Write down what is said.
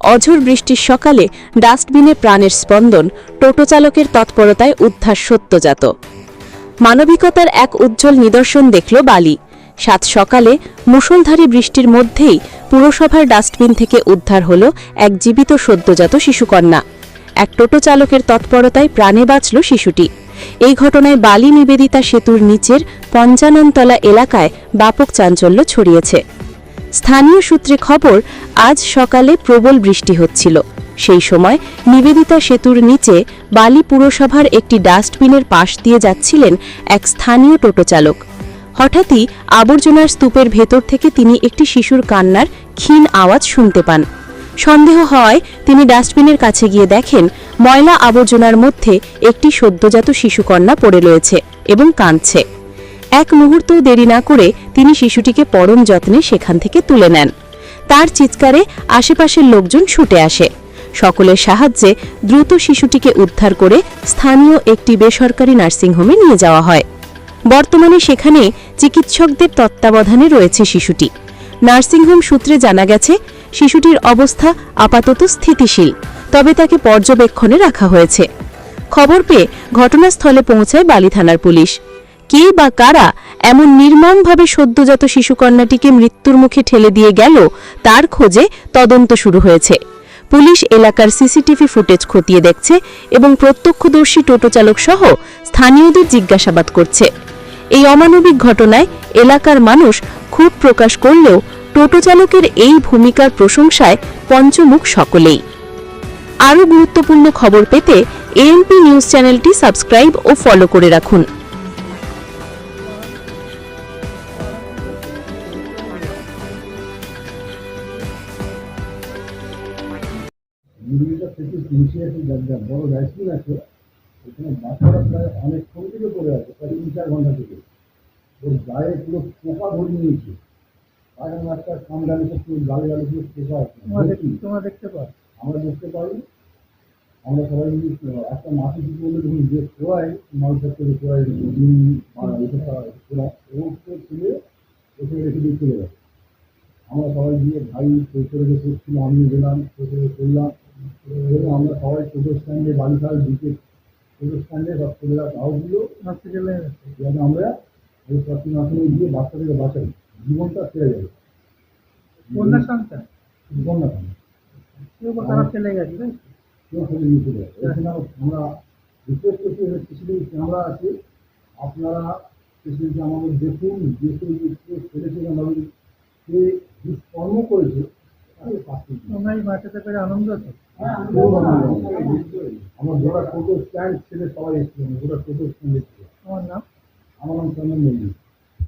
অঝোর বৃষ্টির সকালে ডাস্টবিনে প্রাণের স্পন্দন টোটো চালকের তৎপরতায় উদ্ধার সত্যজাত। মানবিকতার এক উজ্জ্বল নিদর্শন দেখল বালি। সাত সকালে মুষলধারী বৃষ্টির মধ্যেই পুরসভার ডাস্টবিন থেকে উদ্ধার হল এক জীবিত সদ্যজাত শিশুকন্যা। এক টোটো চালকের তৎপরতায় প্রাণে বাঁচল শিশুটি। এই ঘটনায় বালি নিবেদিতা সেতুর নিচের পঞ্চাননতলা এলাকায় ব্যাপক চাঞ্চল্য ছড়িয়েছে। স্থানীয় সূত্রে খবর, আজ সকালে প্রবল বৃষ্টি হচ্ছিল। সেই সময় নিবেদিতা সেতুর নিচে বালি পুরসভার একটি ডাস্টবিনের পাশ দিয়ে যাচ্ছিলেন এক স্থানীয় টোটো চালক। হঠাৎই আবর্জনার স্তূপের ভেতর থেকে তিনি একটি শিশুর কান্নার ক্ষীণ আওয়াজ শুনতে পান। সন্দেহ হওয়ায় তিনি ডাস্টবিনের কাছে গিয়ে দেখেন, ময়লা আবর্জনার মধ্যে একটি সদ্যজাত শিশুকন্যা পড়ে রয়েছে এবং কাঁদছে। এক মুহূর্তও দেরি না করে তিনি শিশুটিকে পরম যত্নে সেখান থেকে তুলে নেন। তার চিৎকারে আশেপাশের লোকজন ছুটে আসে। সকলের সাহায্যে দ্রুত শিশুটিকে উদ্ধার করে স্থানীয় একটি বেসরকারি নার্সিংহোমে নিয়ে যাওয়া হয়। বর্তমানে সেখানে চিকিৎসকদের তত্ত্বাবধানে রয়েছে শিশুটি। নার্সিংহোম সূত্রে জানা গেছে, শিশুটির অবস্থা আপাতত স্থিতিশীল, তবে তাকে পর্যবেক্ষণে রাখা হয়েছে। খবর পেয়ে ঘটনাস্থলে পৌঁছায় বালি থানার পুলিশ। কে বা কারা এমন নির্মমভাবে সদ্যজাত শিশুকন্যাটিকে মৃত্যুর মুখে ঠেলে দিয়ে গেল, তার খোঁজে তদন্ত শুরু হয়েছে। পুলিশ এলাকার সিসিটিভি ফুটেজ খতিয়ে দেখছে এবং প্রত্যক্ষদর্শী টোটো চালক সহ স্থানীয়দের জিজ্ঞাসাবাদ করছে। এই অমানবিক ঘটনায় এলাকার মানুষ ক্ষোভ প্রকাশ করলেও টোটো চালকের এই ভূমিকার প্রশংসায় পঞ্চমুখ সকলেই। আরও গুরুত্বপূর্ণ খবর পেতে এএনপি নিউজ চ্যানেলটি সাবস্ক্রাইব ও ফলো করে রাখুন। মিলিমিটার থেকে তিনশো একটি জায়গা বড় রাইসমিল আছে ওখানে বাচ্চারা প্রায় অনেক থেকে পড়ে আছে প্রায় তিন চার ঘণ্টা থেকে। ওর গায়ে পুরো পোকা ধরে নিয়েছে। এখন একটা সামনে পুরো গালে গালে পুরো পোকা আছে। তোমরা দেখতে পাও। আমরা দেখতে পাই আমরা সবাই মিলে একটা মাটি কিছু বলে যখন যে খোয়াই মালটা করে খোয়াই ডিম খোয়া এবং সে তুলে ওকে রেখে দিয়ে চলে যায় আমরা সবাই গিয়ে ভাই করে করছিল আমি গেলাম করে করলাম এবং আমরা সবাই টোটো স্ট্যান্ডে বালিখাল দিকে টোটো স্ট্যান্ডে সব ছেলেরা হসপিটালে আমরা গিয়ে বাচ্চাদেরকে বাঁচাই। জীবনটা ছেড়ে যাবে কন্যা সন্তান? জীবন না কেন কেউ বা গেছে? কেউ ফেলে যাবে এখানে আমরা রিকোয়েস্ট করছি সিসিটিভি ক্যামেরা আছে। আপনারা সিসিটিভি আমাদের দেখুন দেখে যে কে ফেলেছে আমাদের কে দুষ্কর্ম করেছে পেরে আনন্দ আমার গোটা টোটো স্ট্যান্ড ছেলে সবাই টোটো স্ট্যান্ডে আমার নাম? আমার নাম চন্দন মল্লিক।